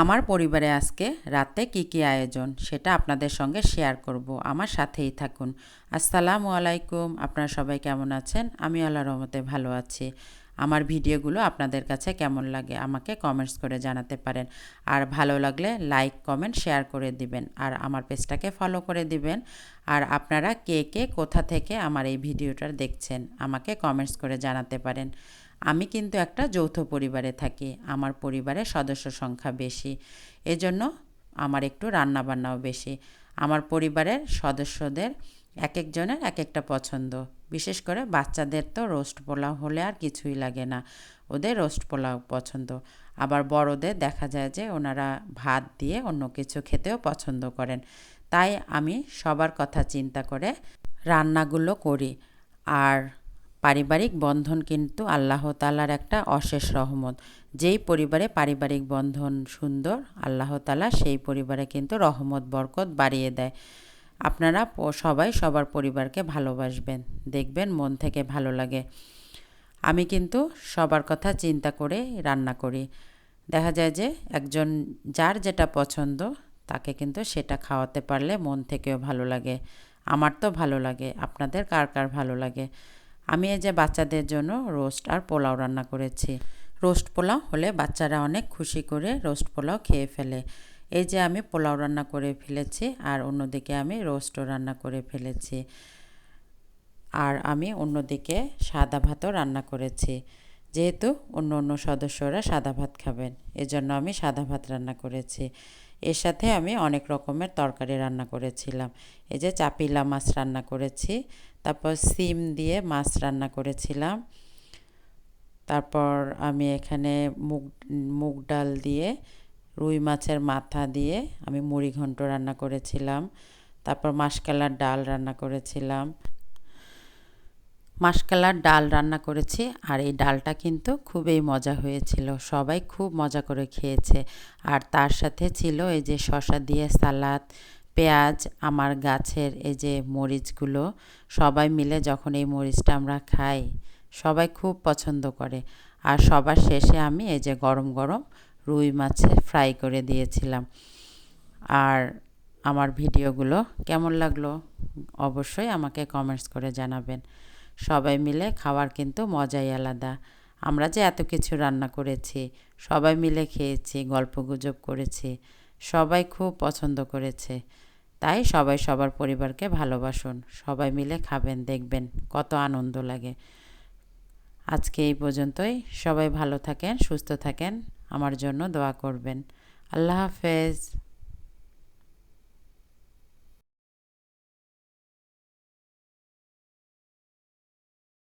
আমার পরিবারে আজকে রাতে কি কি আয়োজন সেটা আপনাদের সঙ্গে শেয়ার করব। আমার সাথেই থাকুন। আসসালামু আলাইকুম। আপনারা সবাই কেমন আছেন? আমি আল্লাহ রহমতে ভালো আছি। আমার ভিডিওগুলো আপনাদের কাছে কেমন লাগে আমাকে কমেন্টস করে জানাতে পারেন। আর ভালো লাগলে লাইক কমেন্ট শেয়ার করে দিবেন। আর আমার পেজটাকে ফলো করে দিবেন। আর আপনারা কে কে কোথা থেকে আমার এই ভিডিওটা দেখছেন আমাকে কমেন্টস করে জানাতে পারেন। আমি কিন্তু একটা যৌথ পরিবারে থাকি, আমার পরিবারের সদস্য সংখ্যা বেশি। এজন্য আমার একটু রান্নাবান্নাও বেশি। আমার পরিবারের সদস্যদের এক একজনের এক একটা পছন্দ। বিশেষ করে বাচ্চাদের তো রোস্ট পোলাও হলে আর কিছুই লাগে না। ওদের রোস্ট পোলাও পছন্দ। আবার বড়দের দেখা যায় যে ওনারা ভাত দিয়ে অন্য কিছু খেতেও পছন্দ করেন। তাই আমি সবার কথা চিন্তা করে রান্নাগুলো করি। আর পারিবারিক বন্ধন কিন্তু আল্লাহ তালার একটা অশেষ রহমত। যেই পরিবারে পারিবারিক বন্ধন সুন্দর, আল্লাহ তালা সেই পরিবারে কিন্তু রহমত, বরকত বাড়িয়ে দেয়। আপনারা সবাই সবার পরিবারকে ভালোবাসবেন, দেখবেন মন থেকে ভালো লাগে। আমি কিন্তু সবার কথা চিন্তা করে রান্না করি। দেখা যায় যে একজন যার যেটা পছন্দ, তাকে কিন্তু সেটা খাওয়াতে পারলে মন থেকেও ভালো লাগে। আমার তো ভালো লাগে, আপনাদের কার কার ভালো লাগে? আমি এই যে বাচ্চাদের জন্য রোস্ট আর পোলাও রান্না করেছি। রোস্ট পোলাও হলে বাচ্চারা অনেক খুশি করে রোস্ট পোলাও খেয়ে ফেলে। এই যে আমি পোলাও রান্না করে ফেলেছি আর অন্যদিকে আমি রোস্টও রান্না করে ফেলেছি। আর আমি অন্যদিকে সাদা ভাতও রান্না করেছি। যেহেতু অন্য অন্য সদস্যরা সাদা ভাত খাবেন, এজন্য আমি সাদা ভাত রান্না করেছি। এর সাথে আমি অনেক রকমের তরকারি রান্না করেছিলাম। এই যে চাপিলা মাছ রান্না করেছি। তারপর সিম দিয়ে মাছ রান্না করেছিলাম। তারপর আমি এখানে মুগ মুগ ডাল দিয়ে, রুই মাছের মাথা দিয়ে আমি মুড়ি ঘন্ট রান্না করেছিলাম। তারপর মাসকালার ডাল রান্না করেছিলাম। মাসকালার ডাল রান্না করেছি আর এই ডালটা কিন্তু খুবই মজা হয়েছিল। সবাই খুব মজা করে খেয়েছে। আর তার সাথে ছিল এই যে শশা দিয়ে সালাদ পেঁয়াজ, আমার গাছের এই যে মরিচগুলো, সবাই মিলে যখন এই মরিচটা আমরা খাই, সবাই খুব পছন্দ করে। আর সবার শেষে আমি এই যে গরম গরম রুই মাছের ফ্রাই করে দিয়েছিলাম। আর আমার ভিডিওগুলো কেমন লাগল অবশ্যই আমাকে কমেন্টস করে জানাবেন। সবাই মিলে খাওয়ার কিন্তু মজাই আলাদা। আমরা যে এত কিছু রান্না করেছি, সবাই মিলে খেয়েছি, গল্প গুজব করেছি সবাই খুব পছন্দ করেছে। তাই সবাই সবার পরিবারকে ভালোবাসুন। সবাই মিলে খাবেন, দেখবেন কত আনন্দ লাগে। আজকে এই পর্যন্তই। সবাই ভালো থাকেন, সুস্থ থাকেন। আমার জন্য দোয়া করবেন। আল্লাহ হাফেজ।